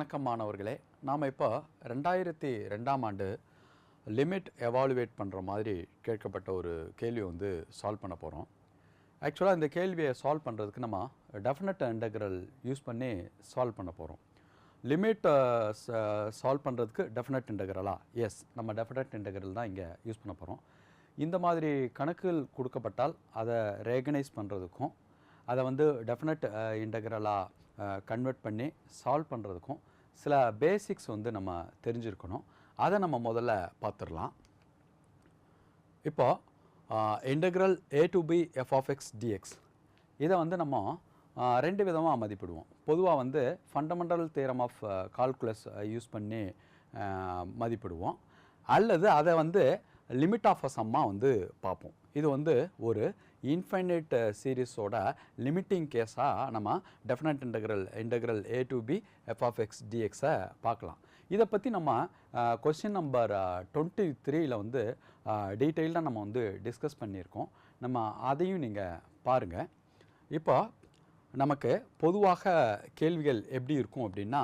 வணக்கம் மாணவர்களே. நாம் இப்போ ரெண்டாயிரத்தி ரெண்டாம் ஆண்டு லிமிட் எவாலுவேட் பண்ணுற மாதிரி கேட்கப்பட்ட ஒரு கேள்வியை வந்து சால்வ் பண்ண போகிறோம் ஆக்சுவலாக இந்த கேள்வியை சால்வ் பண்ணுறதுக்கு நம்ம டெஃபினட் இன்டெக்ரல் யூஸ் பண்ணி சால்வ் பண்ண போகிறோம் லிமிட் சால்வ் பண்ணுறதுக்கு டெஃபினட் இன்டெக்ரலா எஸ் நம்ம டெஃபினட் இன்டெக்ரல் தான் இங்கே யூஸ் பண்ண போகிறோம் இந்த மாதிரி கணக்குகள் கொடுக்கப்பட்டால் அதை ரேகனைஸ் பண்ணுறதுக்கும் அதை வந்து டெஃபினட் இன்டெக்ரலாக கன்வெர்ட் பண்ணி சால்வ் பண்ணுறதுக்கும் சில பேசிக்ஸ் வந்து நம்ம தெரிஞ்சிருக்கணும். அதை நம்ம முதல்ல பார்த்துடலாம். இப்போ integral A to B F of X D X இதை வந்து நம்ம ரெண்டு விதமாக மதிப்பிடுவோம். பொதுவாக வந்து fundamental theorem of calculus use பண்ணி மதிப்பிடுவோம். அல்லது அதை வந்து லிமிட் ஆஃப் அ சம்மா வந்து பார்ப்போம். இது வந்து ஒரு இன்ஃபைனைட் சீரீஸோட லிமிட்டிங் கேஸாக நம்ம definite integral integral a to b f டிஎக்ஸை பார்க்கலாம். இதை பற்றி நம்ம கொஸ்டின் நம்பர் டுவெண்ட்டி த்ரீயில் வந்து டீட்டெயில்டாக நம்ம வந்து டிஸ்கஸ் பண்ணியிருக்கோம். நம்ம அதையும் நீங்கள் பாருங்கள் இப்போ நமக்கு பொதுவாக கேள்விகள் எப்படி இருக்கும் அப்படின்னா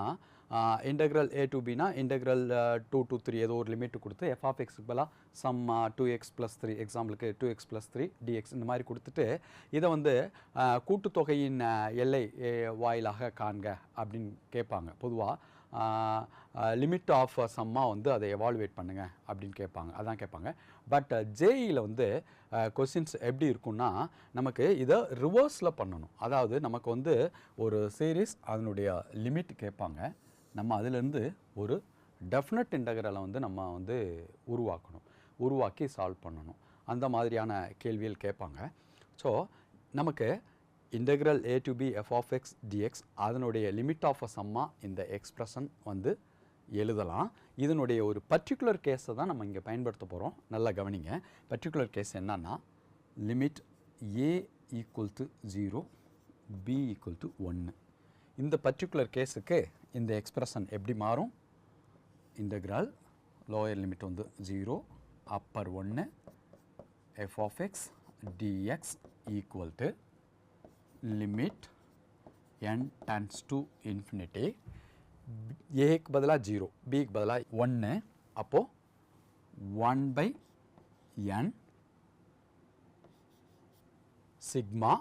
இன்டெக்ரல் ஏ டு பினா இன்டெக்ரல் டூ டு த்ரீ ஏதோ ஒரு லிமிட் கொடுத்து எஃப் ஆஃப் எக்ஸுக்கு பதிலாக sum two x plus three எக்ஸாம்பிளுக்கு two x plus three dx இந்த மாதிரி கொடுத்துட்டு இதை வந்து கூட்டுத்தொகையின் எல்லை வாயிலாக காண்க அப்படின்னு கேட்பாங்க. பொதுவாக லிமிட் ஆஃப் சம்மாக வந்து அதை எவால்வேட் பண்ணுங்கள் அப்படின்னு கேட்பாங்க. அதான் கேட்பாங்க. பட் ஜேஇயில் வந்து கொஸ்டின்ஸ் எப்படி இருக்கும்னா நமக்கு இதை ரிவர்ஸில் பண்ணணும். அதாவது நமக்கு வந்து ஒரு சீரீஸ் அதனுடைய லிமிட் கேட்பாங்க. நம்ம அதிலேருந்து ஒரு டெஃபினட் இன்டகரலை வந்து நம்ம வந்து உருவாக்கணும். உருவாக்கி சால்வ் பண்ணணும். அந்த மாதிரியான கேள்விகள் கேட்பாங்க. ஸோ நமக்கு integral a to b f of x dx அதனுடைய லிமிட் ஆஃப் அ சம்மா இந்த எக்ஸ்ப்ரெஷன் வந்து எழுதலாம். இதனுடைய ஒரு பர்டிகுலர் கேஸை தான் நம்ம இங்கே பயன்படுத்த போகிறோம் நல்லா கவனிங்க. பர்டிகுலர் கேஸ் என்னன்னா limit a equal to zero b equal to ஒன்று இந்த பர்டிகுலர் கேஸுக்கு இந்த எக்ஸ்பிரஷன் எப்படி மாறும்? இன்டெக்ரல் லோயர் லிமிட் வந்து ஜீரோ அப்பர் ஒன்று f of x dx equal to limit n tends to infinity ஏக்கு பதிலாக ஜீரோ பிக்கு பதிலாக ஒன்று அப்போது one by n sigma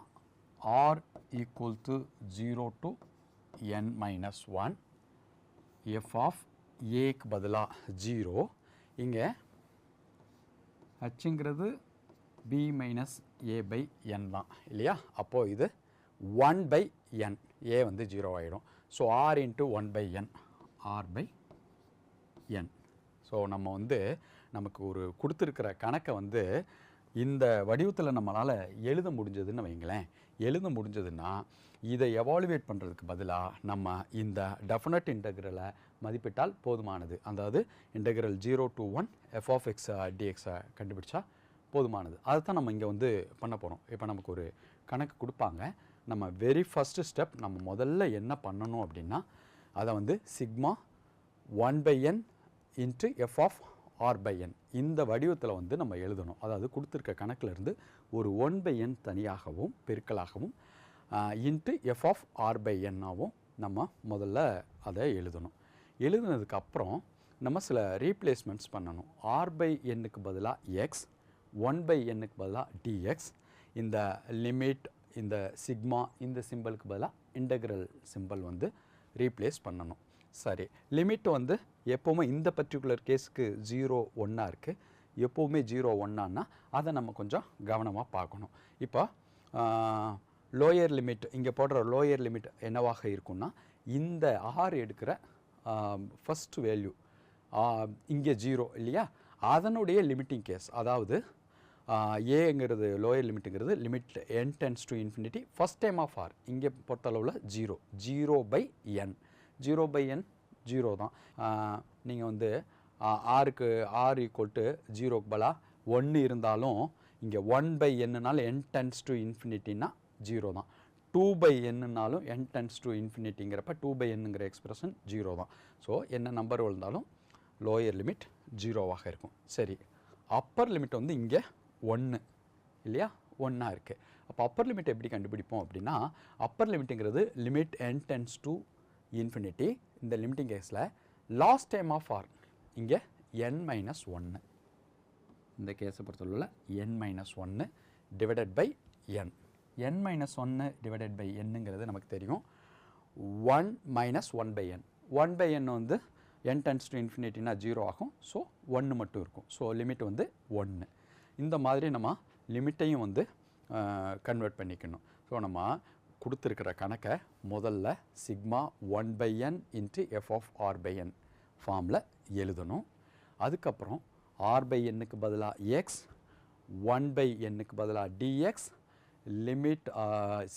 r equal to zero to n minus one f of ஏக்கு பதிலாக ஜீரோ இங்கே ஹச்சுங்கிறது b minus a by n தான் இல்லையா? அப்போது இது ஒன் பை என் ஏ வந்து ஜீரோ ஆகிடும் so r into one by n r by n so நம்ம வந்து நமக்கு ஒரு கொடுத்துருக்கிற கணக்கை வந்து இந்த வடிவத்தில் நம்மளால் எழுத முடிஞ்சதுன்னு வைங்களேன் எழுத முடிஞ்சதுன்னா இதை எவாலுவேட் பண்ணுறதுக்கு பதிலாக நம்ம இந்த டெஃபினட் இன்டெக்ரலை மதிப்பிட்டால் போதுமானது. அதாவது integral zero to one f of x டிஎக்ஸை கண்டுபிடிச்சா போதுமானது. அதை தான் நம்ம இங்கே வந்து பண்ண போகிறோம் இப்போ நமக்கு ஒரு கணக்கு கொடுப்பாங்க. நம்ம வெரி ஃபஸ்ட்டு ஸ்டெப் நம்ம முதல்ல என்ன பண்ணணும் அப்படின்னா அதை வந்து sigma one by n into f of r by n இந்த வடிவத்தில் வந்து நம்ம எழுதணும். அதாவது கொடுத்துருக்க கணக்கிலிருந்து ஒரு ஒன் பை என் தனியாகவும் பெருக்கலாகவும் into f of r by என்னாகவும் நம்ம முதல்ல அதை எழுதணும். எழுதுனதுக்கு அப்புறம் நம்ம சில ரீப்ளேஸ்மெண்ட்ஸ் பண்ணணும். ஆர் பை எண்ணுக்கு பதிலாக எக்ஸ் ஒன் பை எண்ணுக்கு பதிலாக டிஎக்ஸ் இந்த லிமிட் இந்த சிக்மா இந்த சிம்பிளுக்கு பதிலாக இன்டெக்ரல் சிம்பிள் வந்து ரீப்ளேஸ் பண்ணணும். சரி. லிமிட் வந்து எப்போவுமே இந்த பர்டிகுலர் கேஸுக்கு ஜீரோ ஒன்னாக இருக்குது எப்போவுமே ஜீரோ ஒன்றான்னா அதை நம்ம கொஞ்சம் கவனமாக பார்க்கணும். இப்போ லோயர் லிமிட் இங்கே போடுற லோயர் லிமிட் என்னவாக இருக்கும்னா இந்த ஆர் எடுக்கிற ஃபஸ்ட் வேல்யூ இங்கே ஜீரோ இல்லையா? அதனுடைய லிமிட்டிங் கேஸ் அதாவது ஏங்கிறது lower லிமிட்டுங்கிறது limit n tends to infinity first time of r இங்கே பொறுத்தளவில் zero zero by n zero by n zero தான். நீங்கள் வந்து ஆருக்கு ஆர் ஈக்குவல் டு ஜீரோக்கு பலா ஒன்று இருந்தாலும் இங்கே ஒன் பை என்னனால என் டென்ஸ் டு இன்ஃபினிட்டின்னா ஜீரோ தான். டூ பை என்னன்னாலும் என் டென்ஸ் டு இன்ஃபினிட்டிங்கிறப்ப டூ பை என்னுங்கிற எக்ஸ்பிரஷன் ஜீரோ தான். ஸோ என்ன நம்பர் விழுந்தாலும் லோயர் லிமிட் ஜீரோவாக இருக்கும். சரி அப்பர் லிமிட் வந்து இங்கே ஒன்று இல்லையா? ஒன்றா இருக்குது அப்போ அப்பர் லிமிட் எப்படி கண்டுபிடிப்போம் அப்படின்னா upper லிமிட்டுங்கிறது limit n tends to infinity இந்த லிமிட்டிங் கேஸில் லாஸ்ட் டைம் ஆஃப் ஆர் இங்கே என் மைனஸ் ஒன்று இந்த கேஸை பொறுத்தளவில் என் மைனஸ் ஒன்று divided by n n minus ஒன்று டிவைடட் பை என்னங்கிறது நமக்கு தெரியும். One minus one by n one by n வந்து என் டென்ஸ் டு இன்ஃபினிட்டினா ஜீரோ ஆகும். ஸோ ஒன்று மட்டும் இருக்கும். ஸோ லிமிட் வந்து ஒன்று இந்த மாதிரி நம்ம லிமிட்டையும் வந்து கன்வெர்ட் பண்ணிக்கணும். ஸோ நம்ம கொடுத்துருக்கிற கணக்கை முதல்ல sigma one by n into f of r by n ஃபார்மில் எழுதணும். அதுக்கப்புறம் ஆர் பை எண்ணுக்கு பதிலாக எக்ஸ் ஒன் பை எண்ணுக்கு பதிலாக டிஎக்ஸ் லிமிட்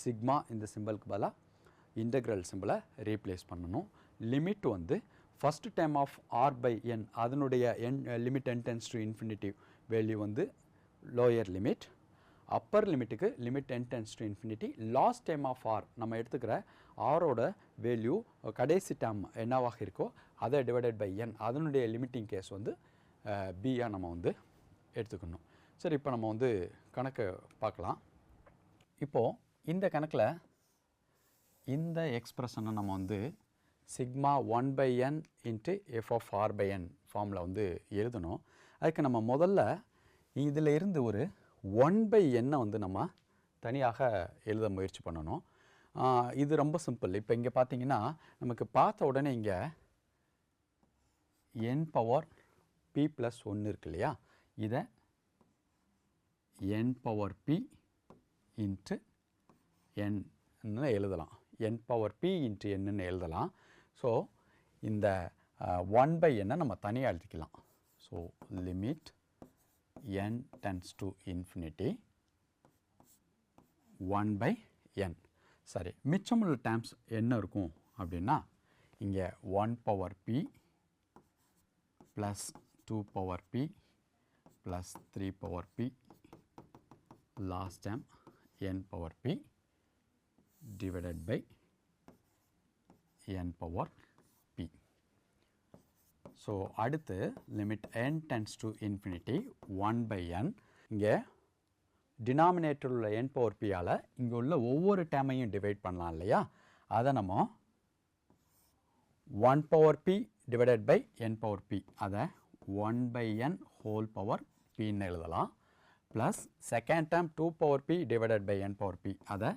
சிக்மா இந்த சிம்பிளுக்கு பதிலாக இன்டெக்ரல் சிம்பிளை ரீப்ளேஸ் பண்ணணும். லிமிட் வந்து first time of r by n அதனுடைய n limit n tends to infinitive value வந்து lower limit upper லிமிட்டுக்கு limit n tends to infinity last time of r நம்ம எடுத்துக்கிற ஆரோட வேல்யூ கடைசி டைம் என்னவாக இருக்கோ அதை டிவைடட் பை என் அதனுடைய லிமிட்டிங் கேஸ் வந்து பியாக நம்ம வந்து எடுத்துக்கணும். சரி இப்போ நம்ம வந்து கணக்கு பார்க்கலாம். இப்போது இந்த கணக்கில் இந்த எக்ஸ்பிரஷனை நம்ம வந்து sigma one by n into f of r by n ஃபார்மில் வந்து எழுதணும். அதுக்கு நம்ம முதல்ல இதில் இருந்து ஒரு ஒன் பை எண்ணை வந்து நம்ம தனியாக எழுத முயற்சி பண்ணணும். இது ரொம்ப சிம்பிள் இப்போ இங்கே பார்த்தீங்கன்னா நமக்கு பார்த்த உடனே இங்கே என் பவர் பி ப்ளஸ் ஒன்று இருக்கு இல்லையா? இதை என் பவர் பி இன்ட்டு என்னு எழுதலாம். என் பவர் பி இன்ட்டு என்னன்னு எழுதலாம். ஸோ இந்த ஒன் பை என்னை நம்ம தனியாக எழுதிக்கலாம். So limit n tends to infinity 1 by n. சரி மிச்சமுள்ள டேர்ம்ஸ் என்ன இருக்கும் அப்படின்னா இங்கே one power p plus two power p plus three power p last time n power p divided by n power p so அடுத்து limit n tends to infinity one by n இங்கே denominator உள்ள என் power பியால் இங்கே உள்ள ஒவ்வொரு டேமையும் divide பண்ணலாம் இல்லையா? அதை நம்ம one power p divided by n power p அதை one by n whole power பின்னு எழுதலாம். Plus second term two power p divided by n power p அதை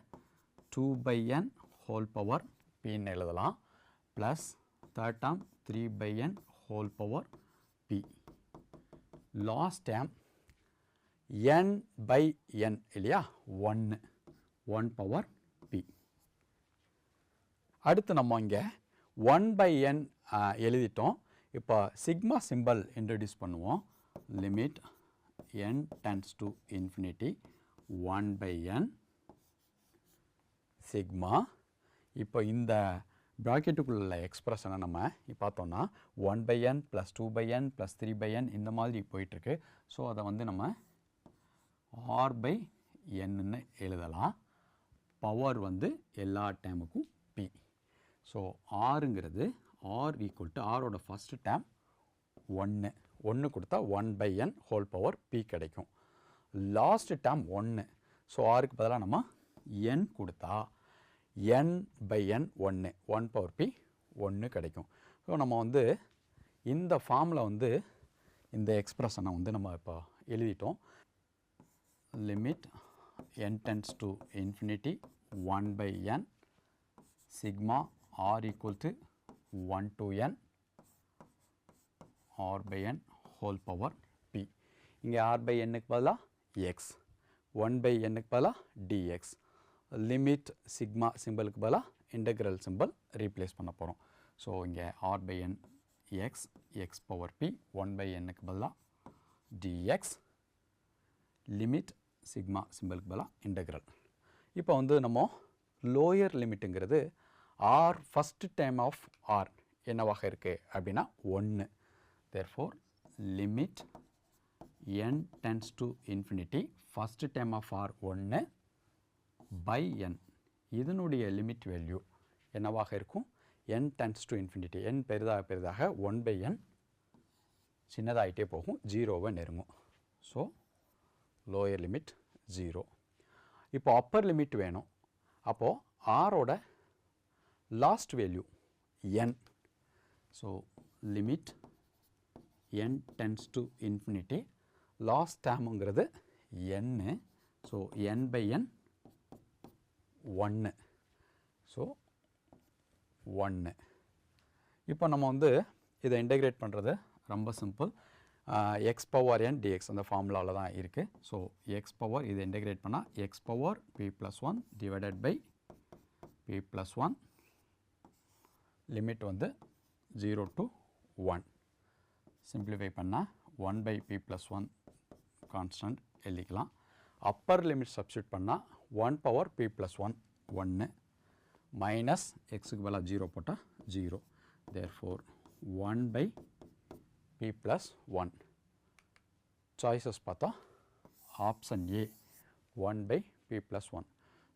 two by n whole power பின்னு எழுதலாம். Plus third term three by n whole power p last term n by n இல்லையா? ஒன்று one power B அடுத்து நம்ம இங்கே one by n எழுதிட்டோம். இப்போ sigma symbol introduce பண்ணுவோம். Limit n tends to infinity one by n sigma இப்போ இந்த ப்ராக்கெட்டுக்குள்ள எக்ஸ்பிரஷனை நம்ம இப்போ பார்த்தோம்னா one by n plus two by n plus three by n இந்த மாதிரி போயிட்டுருக்கு. ஸோ அதை வந்து நம்ம ஆர் பை என்னன்னு எழுதலாம். பவர் வந்து எல்லா டேமுக்கும் பி ஸோ ஆருங்கிறது ஆர் ஈக்குவல் டு ஆரோட ஃபஸ்ட்டு டேம் ஒன்று ஒன்று கொடுத்தா one by n whole power p கிடைக்கும். லாஸ்ட் டேம் ஒன்று ஸோ ஆருக்கு பதிலாக நம்ம என் கொடுத்தா என் பை என் ஒன்று ஒன் பவர் பி ஒன்று கிடைக்கும். ஸோ நம்ம வந்து இந்த ஃபார்மில் வந்து இந்த எக்ஸ்ப்ரெஷனை வந்து நம்ம இப்போ எழுதிட்டோம். Limit n tends to infinity one by n sigma r equal to one to n r by n whole power p இங்கே ஆர் பை என்னுக்கு பதிலாக எக்ஸ் ஒன் பை என்னுக்கு பதிலாக டிஎக்ஸ் லிமிட் சிக்மா சிம்பிளுக்கு பதிலாக இன்டெக்ரல் சிம்பிள் ரீப்ளேஸ் பண்ண போகிறோம் so இங்கே r by n x x power p 1 by n பதிலாக டிஎக்ஸ் லிமிட் சிக்மா சிம்பிளுக்கு பதிலாக இன்டெக்ரல் இப்போ வந்து நம்ம lower லிமிட்டுங்கிறது r first time of r என்னவாக இருக்குது அப்படின்னா ஒன்று therefore limit n tends to infinity first time of r ஒன்று பை என் இதனுடைய லிமிட் வேல்யூ என்னவாக இருக்கும்? N tends to infinity n பெரிதாக பெரிதாக ஒன் பை என் சின்னதாகிட்டே போகும். ஜீரோவை நெருங்கும். ஸோ லோயர் லிமிட் ஜீரோ இப்போ அப்பர் லிமிட் வேணும். அப்போது ஆரோட last value n so limit n tends to infinity last டேமுங்கிறது என்னு ஸோ என் பை என் ஒன்று ஸோ ஒன்று இப்போ நம்ம வந்து இதை இன்டெகிரேட் பண்ணுறது ரொம்ப simple x power n dx அந்த ஃபார்முலாவில் தான் இருக்குது ஸோ எக்ஸ் பவர் இதை இன்டெகிரேட் பண்ணால் x power p plus one divided by p plus one limit வந்து ஜீரோ டு ஒன் சிம்பிளிஃபை பண்ணால் one by p plus one constant எழுதிக்கலாம். அப்பர் லிமிட் சப்ஸ்டியூட் பண்ணால் one power p plus one ஒன்று minus எக்ஸுக்கு பதிலாக zero போட்டால் zero therefore one by p plus one choices பார்த்தா option a one by p plus one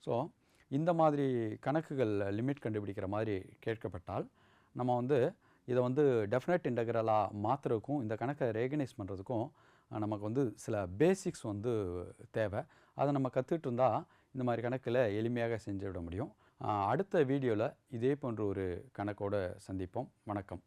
so இந்த மாதிரி கணக்குகள் லிமிட் கண்டுபிடிக்கிற மாதிரி கேட்கப்பட்டால் நம்ம வந்து இதை வந்து டெஃபினட் இன்டகிரலாக மாற்றுறதுக்கும் இந்த கணக்கை ரேகனைஸ் பண்ணுறதுக்கும் நமக்கு வந்து சில பேசிக்ஸ் வந்து தேவை. அதை நம்ம கற்றுட்டு இருந்தால் இந்த மாதிரி கணக்கில் எளிமையாக செஞ்சு விட முடியும் அடுத்த வீடியோவில் இதே போன்ற ஒரு கணக்கோடு சந்திப்போம். வணக்கம்.